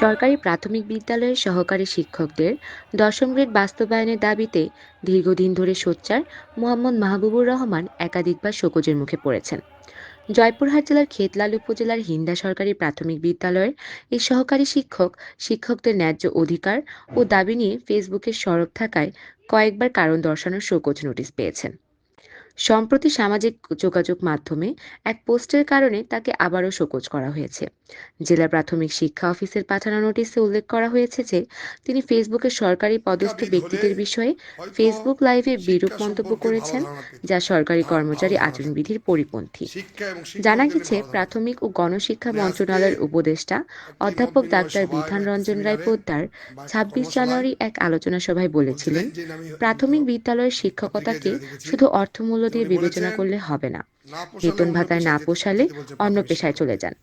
সরকারি প্রাথমিক বিদ্যালয়ের সহকারী শিক্ষকদের দশম গ্রেড বাস্তবায়নের দাবিতে দীর্ঘদিন ধরে সোচ্চার মোহাম্মদ মাহবুবুর রহমান একাধিকবার শোকজের মুখে পড়েছেন। জয়পুরহাট জেলার খেতলাল উপজেলার হিন্দা সরকারি প্রাথমিক বিদ্যালয়ের এই সহকারী শিক্ষক শিক্ষকদের ন্যায্য অধিকার ও দাবি নিয়ে ফেসবুকে সরব থাকায় কয়েকবার কারণ দর্শানোর শোকজ নোটিশ পেয়েছেন। সম্প্রতি সামাজিক যোগাযোগ মাধ্যমে এক পোস্টের কারণে তাকে আবারও শোকজ করা হয়েছে। জেলা প্রাথমিক শিক্ষা অফিসের পাঠানো নোটিশে উল্লেখ করা হয়েছে যে তিনি ফেসবুকে সরকারি পদস্থ ব্যক্তিদের বিষয়ে ফেসবুক লাইভে বিরূপ মন্তব্য করেছেন যা সরকারি কর্মচারী আচরণবিধির পরিপন্থী। জানা গেছে প্রাথমিক ও গণশিক্ষা মন্ত্রণালয়ের উপদেষ্টা অধ্যাপক ডাক্তার বিধান রঞ্জন রায় পোদ্দার ছাব্বিশ জানুয়ারি এক আলোচনা সভায় বলেছিলেন প্রাথমিক বিদ্যালয়ের শিক্ষকতাকে শুধু অর্থমূল্য দিয়ে বিবেচনা করলে হবে না। বেতন ভাতায় না পোষালে অন্য পেশায় চলে যান।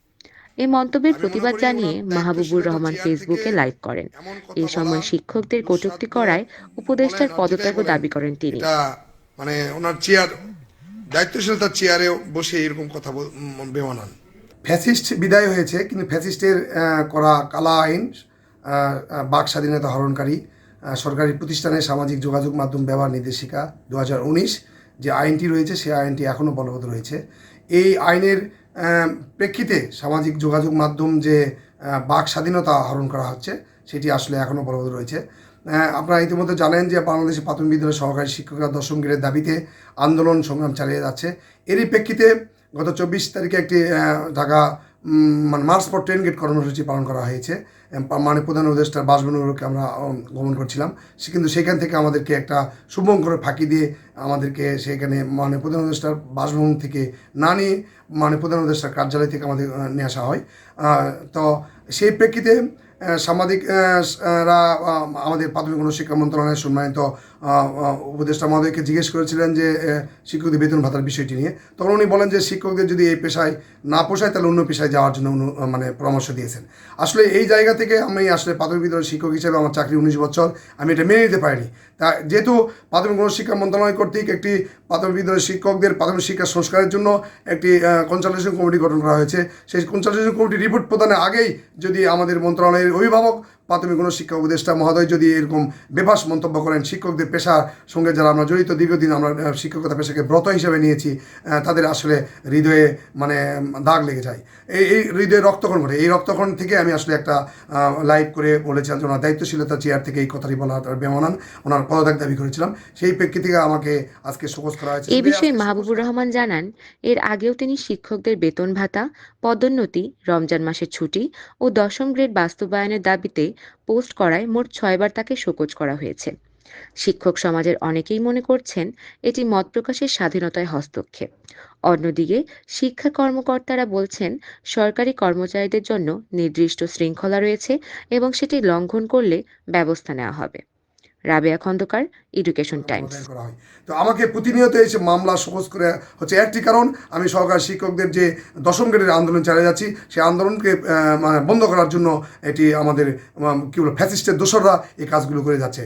এই মন্তব্যের প্রতিবাদ জানিয়ে মাহবুবুর রহমান ফেসবুকে লাইভ করেন। এই সময় শিক্ষকদের কটূক্তি করায় উপদেষ্টার পদত্যাগও দাবি করেন তিনি। মানে ওনার চেয়ার দায়িত্বশীলতার চেয়ারে বসে এরকম কথা বেমানান। ফ্যাসিস্ট বিদায় হয়েছে কিন্তু ফ্যাসিস্টের করা কালা আইন বাক স্বাধীনতা হরণকারী আহ, সরকারি প্রতিষ্ঠানে সামাজিক যোগাযোগ মাধ্যম ব্যবহার নির্দেশিকা দুহাজার উনিশ যে আইনটি রয়েছে সেই আইনটি এখনও বলবৎ রয়েছে। এই আইনের প্রেক্ষিতে সামাজিক যোগাযোগ মাধ্যম যে বাক স্বাধীনতা হরণ করা হচ্ছে, সেটি আসলে এখনও বলবৎ রয়েছে। আপনারা ইতিমধ্যে জানেন যে বাংলাদেশের প্রাথমিক বিদ্যালয়ের সহকারী শিক্ষকরা দশম গ্রেডের দাবিতে আন্দোলন সংগ্রাম চালিয়ে যাচ্ছে। এরই প্রেক্ষিতে গত চব্বিশ তারিখে একটি ঢাকা মানে মার্চ ফর ট্রেন গেট কর্মসূচি পালন করা হয়েছে। মানে প্রধান উপদেষ্টার বাসভবনকে আমরা গমন করছিলাম। সে কিন্তু সেখান থেকে আমাদেরকে একটা শুভঙ্করে ফাঁকি দিয়ে আমাদেরকে সেখানে মানে প্রধান উপদেষ্টার বাসভবন থেকে না নিয়ে মানে প্রধান উপদেষ্টার কার্যালয় থেকে আমাদের নিয়ে আসা হয়। তো সেই প্রেক্ষিতে আহ, সাংবাদিক আহ, স- আহ, রা আহ, আমাদের প্রাথমিক গণশিক্ষা মন্ত্রণালয়ের সম্মানিত উপদেষ্টা মহোদয়কে জিজ্ঞেস করেছিলেন যে শিক্ষকদের বেতন ভাতার বিষয়টি নিয়ে। তখন উনি বলেন যে, শিক্ষকদের যদি এই পেশায় না পোষায়, তাহলে অন্য পেশায় যাওয়ার জন্য মানে পরামর্শ দিয়েছেন। আসলে এই জায়গা থেকে আমি আসলে প্রাথমিক বিদ্যালয়ের শিক্ষক হিসেবে আমার চাকরি উনিশ বছর, আমি এটা মেনে নিতে পারিনি। তা যেহেতু প্রাথমিক শিক্ষা মন্ত্রণালয় কর্তৃক একটি প্রাথমিক বিদ্যালয়ের শিক্ষকদের প্রাথমিক শিক্ষা সংস্কারের জন্য একটি কনসালটেশন কমিটি গঠন করা হয়েছে। সেই কনসালটেশন কমিটি রিপোর্ট প্রদানের আগেই যদি আমাদের মন্ত্রণালয়ের অভিভাবক প্রাথমিক কোনো শিক্ষা উপদেষ্টা মহোদয় যদি এরকম বেফাস মন্তব্য করেন, শিক্ষকদের পেশার সঙ্গে যারা আমরা জড়িত, দীর্ঘদিন আমরা শিক্ষকতা পেশাকে ব্রত হিসেবে নিয়েছি তাদের আসলে হৃদয়ে মানে দাগ লেগে যায়। এই এই হৃদয়ে রক্তক্ষণ ঘটে। এই রক্তক্ষণ থেকে আমি আসলে একটা লাইভ করে বলেছিলাম যে ওনার দায়িত্বশীলতা চেয়ার থেকে এই কথাটি বলা বেমানান। ওনার পদত্যাগ দাবি করেছিলাম। সেই প্রেক্ষিত আমাকে আজকে শোকজ করা হয়েছে। এই বিষয়ে মাহবুবুর রহমান জানান, এর আগেও তিনি শিক্ষকদের বেতন ভাতা, পদোন্নতি, রমজান মাসের ছুটি ও দশম গ্রেড বাস্তবায়নের দাবিতে পোস্ট করায় মোট ছয়বার তাকে শোকজ করা হয়েছে। শিক্ষক সমাজের অনেকেই মনে করছেন এটি মত প্রকাশের স্বাধীনতায় হস্তক্ষেপ। অন্যদিকে শিক্ষা কর্মকর্তারা বলছেন, সরকারি কর্মচারীদের জন্য নির্দিষ্ট শৃঙ্খলা রয়েছে এবং সেটি লঙ্ঘন করলে ব্যবস্থা নেওয়া হবে। রাবেয়া খন্দকার এডুকেশন টাইমস তো আমাকে প্রতিনিয়ত এসে মামলা সহজ করে হচ্ছে একটি কারণ আমি সহকারী শিক্ষকদের যে দশম গ্রেডের আন্দোলন চালিয়ে যাচ্ছি সেই আন্দোলনকে মানে বন্ধ করার জন্য এটি আমাদের কি বলব ফ্যাসিস্টের দোসররা এই কাজগুলো করে যাচ্ছে।